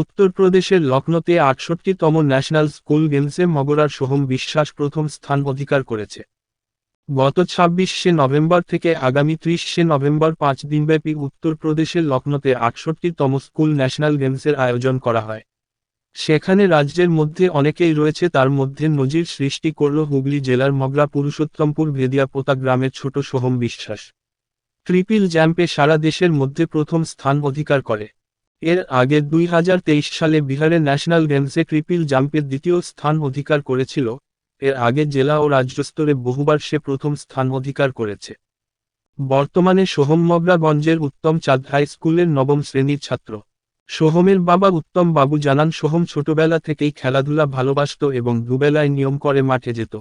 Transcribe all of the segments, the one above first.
উত্তরপ্রদেশের লখনৌতে আটষট্টিতম national school গেমসে মগরার সোহম বিশ্বাস প্রথম স্থান অধিকার করেছে। গত ছাব্বিশে নভেম্বর থেকে আগামী ত্রিশে নভেম্বর পাঁচ দিনব্যাপী উত্তরপ্রদেশের লখনৌতে আটষট্টিতম স্কুল ন্যাশনাল গেমসের আয়োজন করা হয়। সেখানে রাজ্যের মধ্যে অনেকেই রয়েছে, তার মধ্যে নজির সৃষ্টি করল হুগলি জেলার মগরা পুরুষোত্তমপুর ভেদিয়াপোতা গ্রামের ছোট সোহম বিশ্বাস। ট্রিপিল জ্যাম্পে সারা দেশের মধ্যে প্রথম স্থান অধিকার করে। এর আগে দুই হাজার তেইশ সালে বিহারের ন্যাশনাল গেমসে ট্রিপিল জাম্পের দ্বিতীয় স্থান অধিকার করেছিল। এর আগে জেলা ও রাজ্যস্তরে বহুবার সে প্রথম স্থান অধিকার করেছে। বর্তমানে সোহম মগরাগঞ্জের উত্তম চাঁদ হাই স্কুলের নবম শ্রেণির ছাত্র। সোহমের বাবা উত্তম বাবু জানান, সোহম ছোটবেলা থেকেই খেলাধুলা ভালোবাসত এবং দুবেলায় নিয়ম করে মাঠে যেত।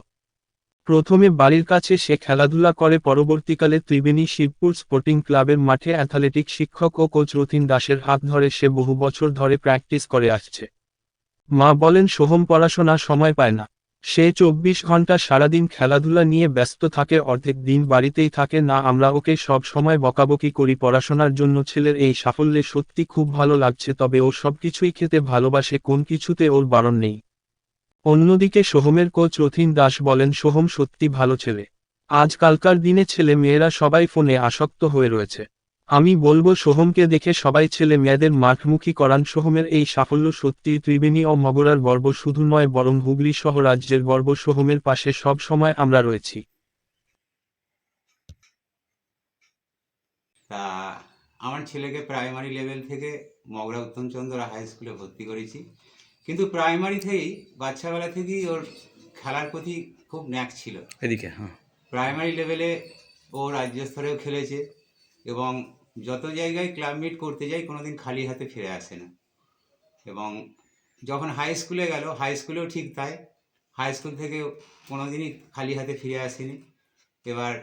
প্রথমে বাড়ির কাছে সে খেলাধুলা করে, পরবর্তীকালে ত্রিবেণী শিবপুর স্পোর্টিং ক্লাবের মাঠে অ্যাথলেটিক শিক্ষক ও কোচ রথিন দাসের হাত ধরে সে বহু বছর ধরে প্র্যাকটিস করে আসছে। মা বলেন, সোহম পড়াশোনা সময় পায় না। সে চব্বিশ ঘণ্টা সারাদিন খেলাধুলা নিয়ে ব্যস্ত থাকে, অর্ধেক দিন বাড়িতেই থাকে। না, আমরা ওকে সব সময় বকাবকি করি, পড়াশোনার জন্য ছেলের এই সাফল্যে সত্যি খুব ভালো লাগছে, তবে ও সবকিছুই খেতে ভালোবাসে, কোন কিছুতে ওর বারণ নেই। অন্যদিকে সোহমের কোচ রথিন দাস বলেন, সোহম সত্যি ভালো ছেলে। আজকালকার দিনে ছেলে মেয়েরা সবাই ফোনে আসক্ত হয়ে রয়েছে। আমি বলব, সোহমকে দেখে সবাই ছেলে মেয়েদের মাঠমুখী করান। সোহমের এই সাফল্য সত্যি ত্রিবেণী ও মগরার গর্ব। শুধু নয়, বরং হুগলি সহ রাজ্যের গর্ব। সোহমের পাশে সব সময় আমরা রয়েছি। তা, আমার ছেলেকে প্রাইমারি লেভেল থেকে মগরা উত্তমচন্দ্র হাই স্কুলে ভর্তি করেছি। কিন্তু প্রাইমারি থেকেই বাচ্চাবেলা থেকেই ওর খেলার প্রতি খুব ন্যাক ছিল। এদিকে হ্যাঁ। প্রাইমারি লেভেলে ও রাজ্য স্তরেও খেলেছে এবং যত জায়গায় ক্লাব মিট করতে যাই কোনোদিন খালি হাতে ফিরে আসে না। এবং যখন হাই স্কুলে গেল হাই স্কুলেও ঠিক তাই। হাই স্কুল থেকে কোনোদিনই খালি হাতে ফিরে আসেনি। এবার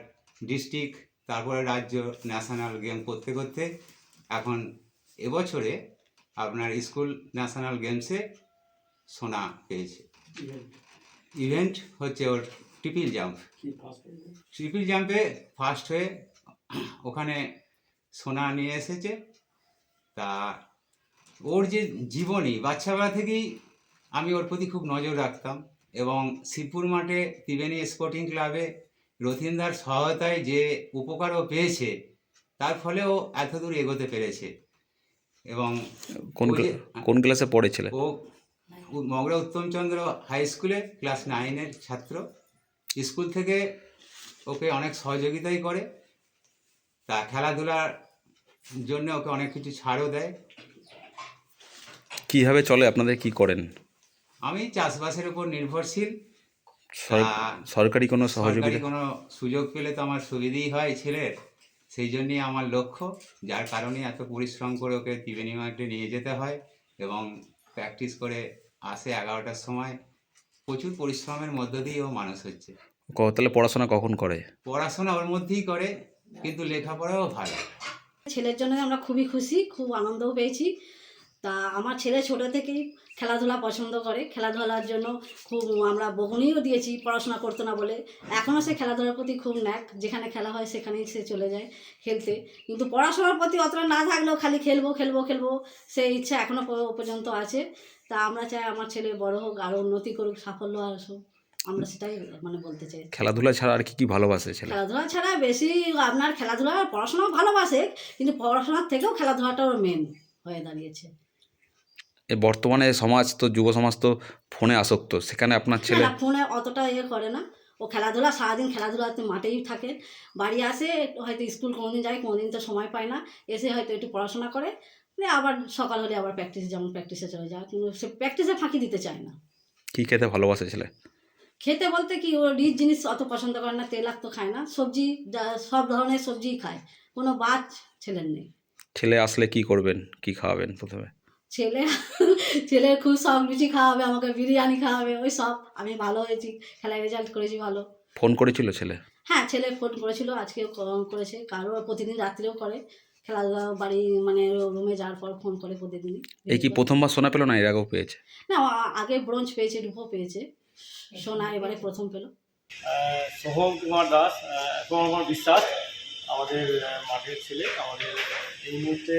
ডিস্ট্রিক্ট তারপরে রাজ্য ন্যাশনাল গেম করতে করতে এখন এবছরে আপনার স্কুল ন্যাশনাল গেমসে সোনা পেয়েছে। ইভেন্ট হচ্ছে ওর ট্রিপল জাম্প ট্রিপল জাম্পে ফার্স্ট হয়ে ওখানে সোনা নিয়ে এসেছে। তা ওর যে জীবনী বাচ্চাবেলা থেকেই আমি ওর প্রতি খুব নজর রাখতাম এবং শিবপুর মাঠে ত্রিবেণী স্পোর্টিং ক্লাবে রথিনদার সহায়তায় যে উপকার ও পেয়েছে তার ফলে ও এত দূর এগোতে পেরেছে। এবং কোন কোন ক্লাসে পড়েছিল ও মগরা উত্তমচন্দ্র হাই স্কুলে ক্লাস নাইনের ছাত্র। স্কুল থেকে ওকে অনেক সহযোগিতাই করে। তা খেলাধুলার জন্য ওকে অনেক কিছু ছাড়ও দেয়। কীভাবে চলে? আপনাদের কি করেন? আমি চাষবাসের উপর নির্ভরশীল। সরকারি কোনো সহযোগিতা কোনো সুযোগ পেলে তো আমার সুবিধেই হয় ছেলের। সেই জন্যই আমার লক্ষ্য। যার কারণে এত পরিশ্রম করে ওকে ত্রিবেণী মাঠে নিয়ে যেতে হয় এবং প্র্যাকটিস করে আসে এগারোটার সময়। প্রচুর পরিশ্রমের মধ্য দিয়ে ও মানুষ হচ্ছে। তাহলে পড়াশোনা কখন করে? পড়াশোনা ওর মধ্যেই করে কিন্তু লেখাপড়াও ভালো। ছেলের জন্য আমরা খুবই খুশি খুব আনন্দও পেয়েছি। তা আমার ছেলে ছোট থেকেই খেলাধুলা পছন্দ করে। খেলাধুলার জন্য খুব আমরা বকুনিও দিয়েছি পড়াশোনা করতো না বলে। এখনও সে খেলাধুলার প্রতি খুব ন্যাক। যেখানে খেলা হয় সেখানেই সে চলে যায় খেলতে। কিন্তু পড়াশোনার প্রতি অতটা না থাকলেও খালি খেলব খেলব খেলব সে ইচ্ছা এখনও পর্যন্ত আছে। তা আমরা চাই আমার ছেলে বড় হোক আরও উন্নতি করুক সাফল্য আসুক। আমরা সেটাই মানে বলতে চাই। খেলাধুলা ছাড়া আর কি কি ভালোবাসে ছেলে? খেলাধুলা ছাড়া বেশি আপনার খেলাধুলা পড়াশোনাও ভালোবাসে কিন্তু পড়াশোনার থেকেও খেলাধুলাটাও মেন হয়ে দাঁড়িয়েছে। বর্তমানে সমাজ তো যুব সমাজ তো ফোনে আসক্ত। সেখানে আপনার ছেলে ফোনে অতটা ইয়ে করে না। ও খেলাধুলা সারাদিন খেলাধুলাতে মাঠেই থাকে। বাড়ি আসে হয়তো স্কুল কোনোদিন যায় কোনোদিন তো সময় পায় না। এসে হয়তো একটু পড়াশোনা করে দিয়ে আবার সকাল হলে আবার প্র্যাকটিস যেমন প্র্যাকটিসে চলে যায়। কিন্তু সে প্র্যাকটিসে ফাঁকি দিতে চায় না। কি খেতে ভালোবাসে ছেলে? খেতে বলতে কি ও রিচ জিনিস অত পছন্দ করে না তেলাক্ত খায় না। সবজি যা- সব ধরনের সবজিই খায়। কোনো বাদ ছেলের নেই। ছেলে আসলে কি করবেন কি খাওয়াবেন প্রথমে? ছেলে ছেলে খুব সব কিছু খাওয়াবে আমাকে বিরিয়ানি খাওয়াবে ওই সব। আমি ভালো হয়েছি খেলায় রেজাল্ট করেছি ভালো। ফোন করেছিল ছেলে? হ্যাঁ ছেলে ফোন করেছিল আজকেও ক- করেছে কারও প্রতিদিন রাত্রেও করে। খেলাধুলা বাড়ি মানে রুমে যাওয়ার পর ফোন করে প্রতিদিনই। এই কি প্রথমবার শোনা পেল না এর আগেও পেয়েছে? না আগে ব্রোঞ্জ পেয়েছে রূপো পেয়েছে। সোনা এবারে প্রথম পেল। সোহম কুমার দাস সোহম কুমার বিশ্বাস আমাদের মাঠের ছেলে আমাদের এই মুহূর্তে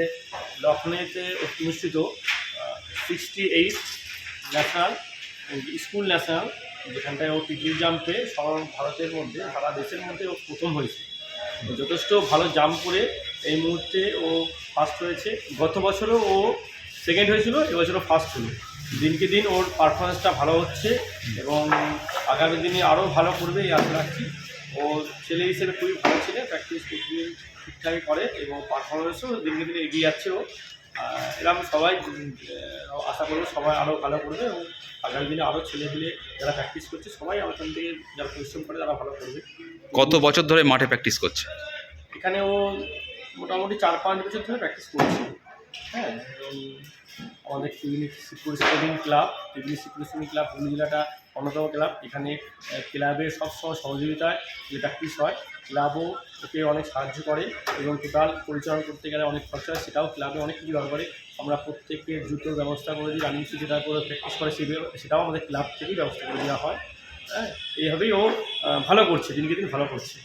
লখনৌতে অনুষ্ঠিত sixty eight national school national যেখানটায় ও টিকিট জাম্পে সব ভারতের মধ্যে, সারা দেশের মধ্যে ও প্রথম হয়েছে। যথেষ্ট ভালো জাম্প করে এই মুহূর্তে ও ফার্স্ট হয়েছে। গত বছরও ও সেকেন্ড হয়েছিল, এবছরও ফার্স্ট হলো। দিনকে দিন ওর পারফরমেন্সটা ভালো হচ্ছে এবং আগামী দিনে আরও ভালো করবে এই আশা রাখছি। ও ছেলে হিসেবে খুবই ভালো ছেলে প্র্যাকটিস প্রতিদিন ঠিকঠাকই করে এবং পারফরমেন্সও দিনকে দিনে এগিয়ে যাচ্ছে ও। এরকম সবাই আশা করব সবাই আরও ভালো করবে এবং আগামী দিনে আরও ছেলে ছেলেপিলে যারা প্র্যাকটিস করছে সবাই আমার থেকে যারা পরিশ্রম করে তারা ভালো করবে। কত বছর ধরে মাঠে প্র্যাকটিস করছে? এখানে ও মোটামুটি চার পাঁচ বছর ধরে প্র্যাকটিস করছে। হ্যাঁ এবং আমাদের Tibili Shibpur sporting club Tibili Shibpur sporting club Hooghly জেলাটা অন্যতম ক্লাব, এখানে ক্লাবের সবসময় সহযোগিতায় যে প্র্যাকটিস হয়, ক্লাবও ওকে অনেক সাহায্য করে এবং টোটাল পরিচালনা করতে গেলে অনেক খরচা হয়, সেটাও ক্লাবে অনেক কিছু ব্যবহার করে। আমরা প্রত্যেককে জুতোর ব্যবস্থা করে দিই, রানিং যেটা করে প্র্যাকটিস করে সেটাও আমাদের ক্লাব থেকেই ব্যবস্থা করে দেওয়া হয়। হ্যাঁ এইভাবেই ও ভালো করছে, দিনকে দিন ভালো করছে।